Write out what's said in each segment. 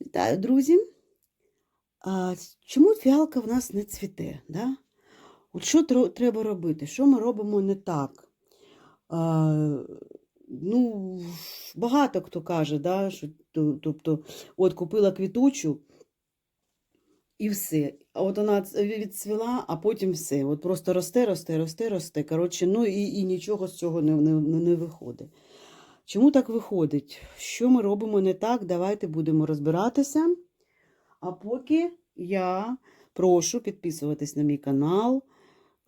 Вітаю, друзі. А, чому фіалка в нас не цвіте? Да? От що треба робити? Що ми робимо не так? А, ну, багато хто каже, да, що, тобто, от купила квітучу і все. А от вона відцвіла, а потім все. От просто росте, росте, росте, росте. Коротше, ну і, і нічого з цього не, не не виходить. Чому так виходить? Що ми робимо не так? Давайте будемо розбиратися. А поки я прошу підписуватись на мій канал,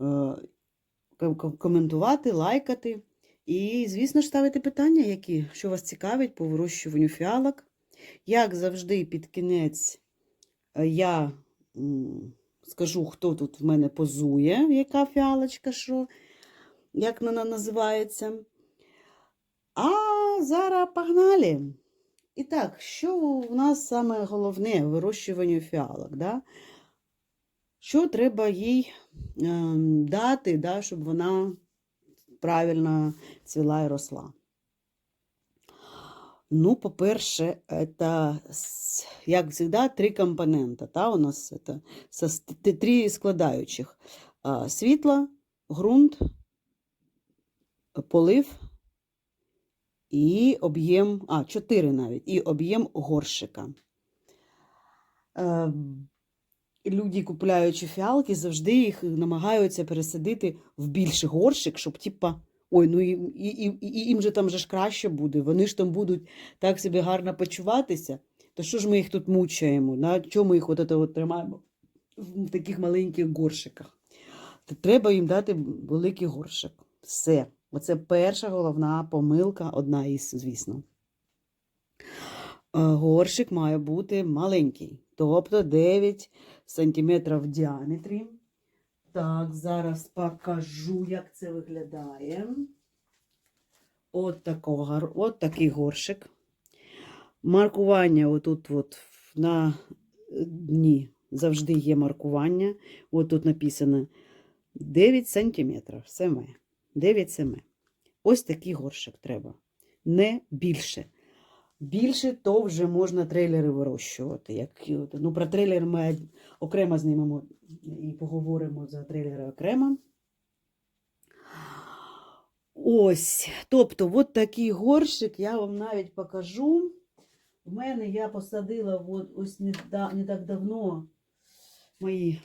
е, ком- ком- коментувати, лайкати. І, звісно ж, ставити питання, які, що вас цікавить по вирощуванню фіалок. Як завжди, під кінець е, я скажу, хто тут в мене позує, яка фіалочка, що, як вона називається. А зараз погнали. І так, що у нас саме головне в вирощуванні фіалок? Да? Що треба їй ем, дати, да, щоб вона правильно цвіла і росла? Ну, по-перше, это, як завжди, три компонента. Та, у нас это, три складаючих. Світло, ґрунт, полив і об'єм, а, чотири навіть, і об'єм горщика. Е, люди, купуючи фіалки, завжди їх намагаються пересадити в більший горщик, щоб, типа, ой, ну і, і, і, і їм же там же ж краще буде, вони ж там будуть так собі гарно почуватися. То що ж ми їх тут мучаємо? На чому їх от, от тримаємо в таких маленьких горщиках? То треба їм дати великий горщик. Все. Оце перша головна помилка, одна із, звісно. Е, Горщик має бути маленький, тобто 9 см в діаметрі. Так, зараз покажу, як це виглядає. От, такого, от такий горщик. Маркування отут от на дні завжди є маркування. От тут написано 9 см. Саме. 9 см. Ось такий горщик треба. Не більше. Більше то вже можна трейлери вирощувати. Як, ну, про трейлер ми окремо знімемо і поговоримо за трейлери окремо. Ось, тобто, от такий горщик я вам навіть покажу. В мене я посадила от, ось не, не так давно мої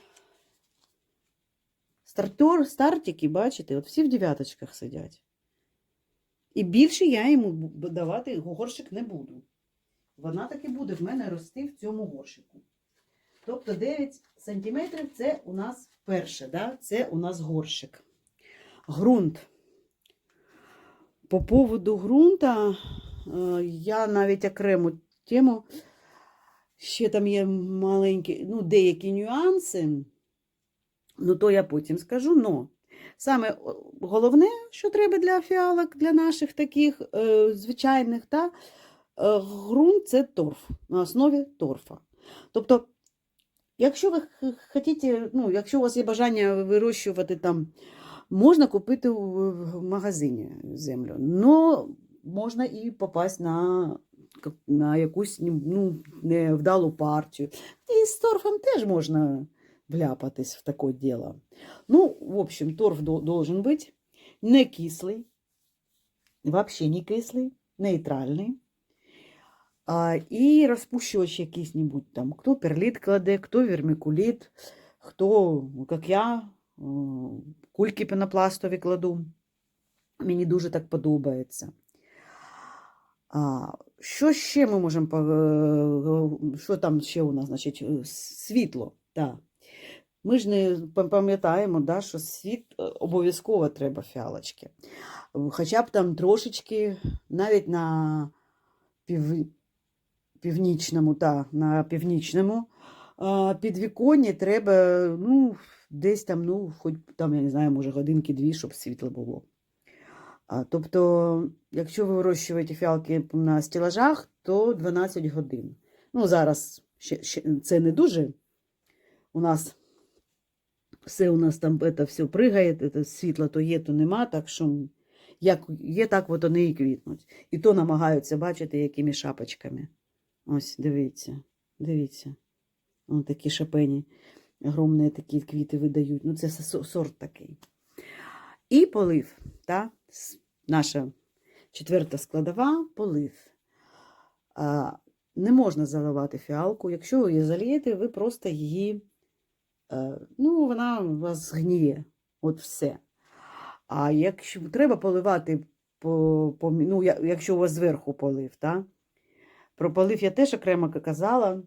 стартер, стартики, бачите, от всі в дев'яточках сидять. І більше я йому давати горщик не буду. Вона таки буде в мене рости в цьому горщику. Тобто 9 см це у нас перше, да? це у нас горщик. Грунт. По поводу ґрунта е, я навіть окрему тему. Ще там є маленькі, ну, деякі нюанси. Ну, то я потім скажу. Но саме головне, що треба для фіалок, для наших таких е, звичайних, та, е, ґрунт це торф на основі торфа. Тобто, якщо ви хотіте, ну, якщо у вас є бажання вирощувати там, можна купити в магазині землю, но можна і попасти на, на якусь ну, невдалу партію. І з торфом теж можна вляпатись в таке діло. Ну, в общем, торф до- должен быть не кислый, вообще не кислый, нейтральний. А, і розпущувач якийсь-небудь там. Хто перліт кладе, хто вермикуліт, хто, як я, о, кульки пенопластові кладу. Мені дуже так подобається. А, що ще ми можемо, пог- що там ще у нас, значить, е, світло, так. Ми ж не пам'ятаємо, да, що світ е, обов'язково треба фіалочки. Хоча б там трошечки, навіть на пів... північному, та, на північному підвіконні треба ну, десь там, ну, хоч там, я не знаю, може годинки-дві, щоб світло було. Тобто, якщо ви вирощуєте фіалки на стелажах, то 12 годин. Ну, зараз ще, ще, це не дуже. У нас все у нас там це все пригає, це світла то є, то нема, так що як є, так от вони і квітнуть. І то намагаються бачити, якими шапочками. Ось, дивіться. Дивіться. Ось такі шапені. Огромні такі квіти видають. Ну, це сорт такий. І полив. Та? Наша четверта складова полив. Не можна заливати фіалку. Якщо ви її залієте, ви просто її. Е, ну, вона вас згніє. От все. А якщо треба поливати, по, по, ну, якщо у вас зверху полив, та? про полив я теж окремо казала,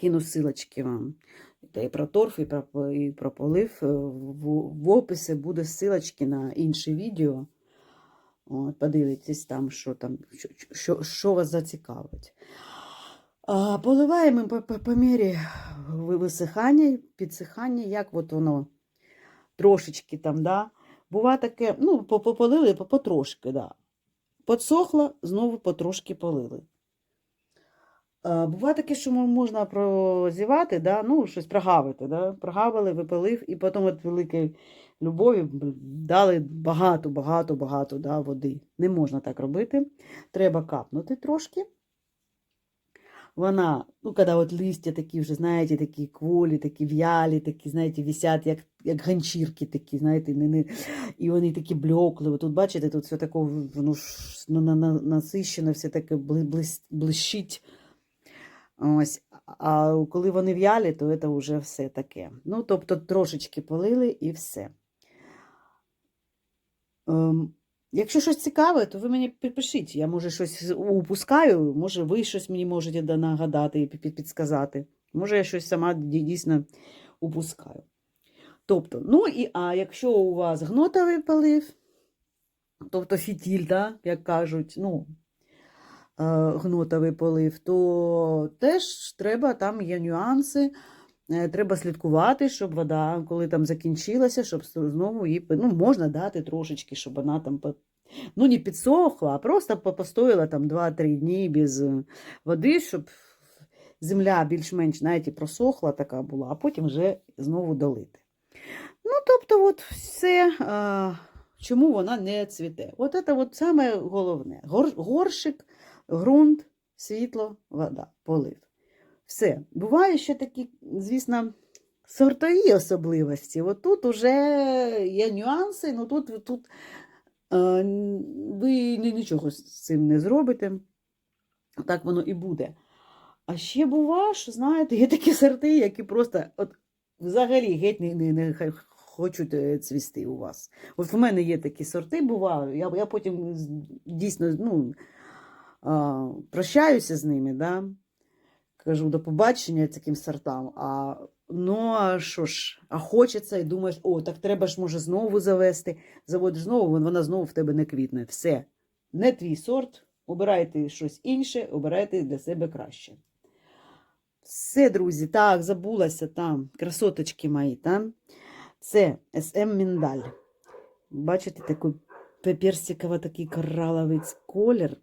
кину силочки вам. Та і про торф, і про, і про полив. е, В, в описі буде силочки на інше відео. От, подивитесь там, що там, що, що, що вас зацікавить. Поливаємо по, по, мірі висихання, підсихання, як от воно трошечки там, да. Бува таке, ну, по- по- полили потрошки, да. Подсохло, знову потрошки полили. А, бува таке, що можна прозівати, да, ну, щось прогавити, да. Прогавили, випалив, і потім от великої любові дали багато, багато, багато да, води. Не можна так робити. Треба капнути трошки. Вона, ну, коли от листя такі вже, знаєте, такі кволі, такі в'ялі, такі, знаєте, висять, як, як ганчірки такі, знаєте, не, не, і вони такі блекли. От Тут, бачите, тут все таке, на, на, на, насищено, все таке блищить. Ось. А коли вони в'ялі, то це вже все таке. Ну, тобто трошечки полили і все. Ем, якщо щось цікаве, то ви мені підпишіть. Я, може, щось упускаю, може, ви щось мені можете да- нагадати і під- підсказати. Може, я щось сама дійсно упускаю. Тобто, ну і а якщо у вас гнотовий полив, тобто фітіль, да, як кажуть, ну, е, гнотовий полив, то теж треба, там є нюанси. Е, Треба слідкувати, щоб вода, коли там закінчилася, щоб знову її ну, можна дати трошечки, щоб вона там ну, не підсохла, а просто постояла там 2-3 дні без е, води, щоб земля більш-менш знаєте, просохла така була, а потім вже знову долити. Ну, тобто, от все, чому вона не цвіте. От це от саме головне. Гор, горшик, ґрунт, світло, вода, полив. Все. Буває ще такі, звісно, сортові особливості. От тут вже є нюанси, ну тут, тут е, ви нічого з цим не зробите. Так воно і буде. А ще бува, що, знаєте, є такі сорти, які просто от, взагалі геть не, не, не хочуть е, цвісти у вас. От в мене є такі сорти, бувають. Я, я потім дійсно ну, а, прощаюся з ними, да? Кажу до побачення таким сортам. А, ну, а що ж, а хочеться, і думаєш, о, так треба ж може знову завести. Заводиш знову, вона знову в тебе не квітне. Все. Не твій сорт, обирайте щось інше, обирайте для себе краще. Все, друзі, так, забулася там, красоточки мої, там. Це СМ Міндаль. Бачите, такий персиково такий кораловий колір.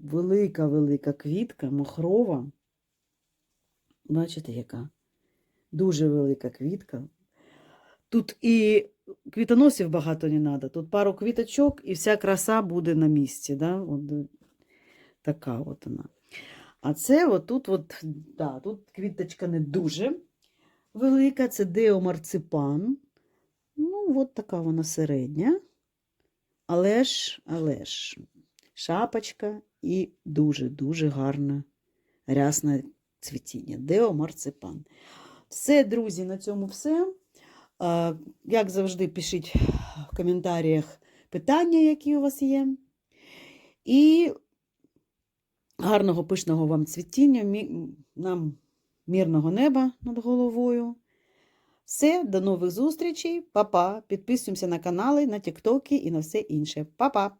Велика-велика квітка, махрова. Бачите, яка? Дуже велика квітка. Тут і квітоносів багато не треба. Тут пару квіточок, і вся краса буде на місці. Да? От, така от вона. А це отут, от, да, тут квіточка не дуже велика, це деомарципан. Ну, от така вона середня. Але ж, але ж, шапочка і дуже-дуже гарна рясне цвітіння. Деомарципан. Все, друзі, на цьому все. Як завжди, пишіть в коментарях питання, які у вас є. І гарного пишного вам цвітіння, нам мирного неба над головою. Все, до нових зустрічей. Па-па. Підписуємося на канали, на тіктоки і на все інше. Па-па!